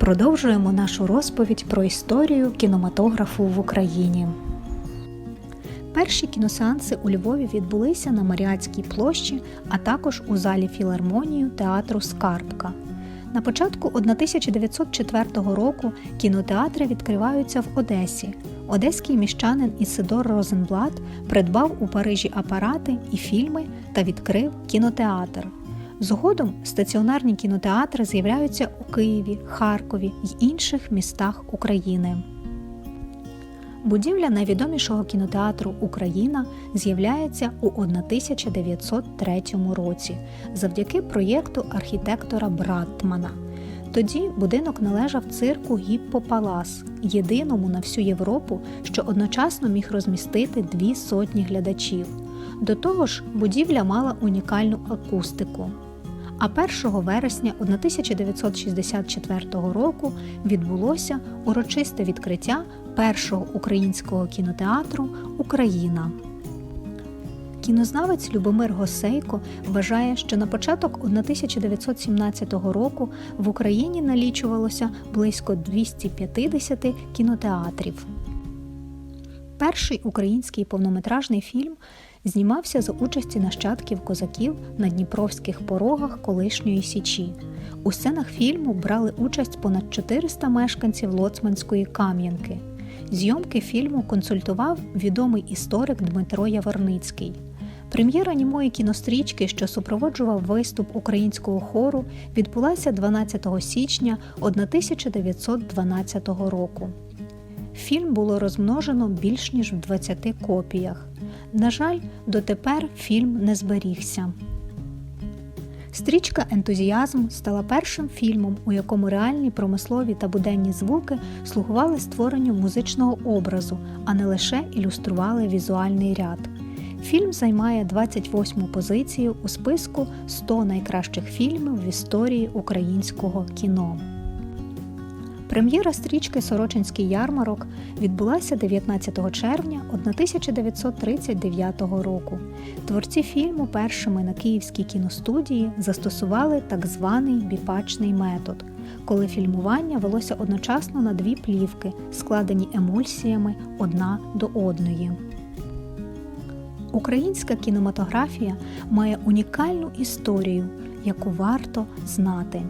Продовжуємо нашу розповідь про історію кінематографу в Україні. Перші кіносеанси у Львові відбулися на Маріатській площі, а також у залі філармонію театру Скарбка. На початку 1904 року кінотеатри відкриваються в Одесі. Одеський міщанин Ісидор Розенблат придбав у Парижі апарати і фільми та відкрив кінотеатр. Згодом стаціонарні кінотеатри з'являються у Києві, Харкові й інших містах України. Будівля найвідомішого кінотеатру Україна з'являється у 1903 році завдяки проєкту архітектора Братмана. Тоді будинок належав цирку Гіппопалас, єдиному на всю Європу, що одночасно міг розмістити дві сотні глядачів. До того ж, будівля мала унікальну акустику. А 1 вересня 1964 року відбулося урочисте відкриття першого українського кінотеатру Україна. Кінознавець Любомир Госейко вважає, що на початок 1917 року в Україні налічувалося близько 250 кінотеатрів. Перший український повнометражний фільм знімався за участі нащадків козаків на дніпровських порогах колишньої Січі. У сценах фільму брали участь понад 400 мешканців Лоцманської Кам'янки. Зйомки фільму консультував відомий історик Дмитро Яворницький. Прем'єра німої кінострічки, що супроводжував виступ українського хору, відбулася 12 січня 1912 року. Фільм було розмножено більш ніж в 20 копіях. На жаль, дотепер фільм не зберігся. Стрічка Ентузіазм стала першим фільмом, у якому реальні промислові та буденні звуки слугували створенню музичного образу, а не лише ілюстрували візуальний ряд. Фільм займає 28-му позицію у списку 100 найкращих фільмів в історії українського кіно. Прем'єра стрічки Сорочинський ярмарок відбулася 19 червня 1939 року. Творці фільму першими на Київській кіностудії застосували так званий біпачний метод, коли фільмування велося одночасно на дві плівки, складені емульсіями одна до одної. Українська кінематографія має унікальну історію, яку варто знати.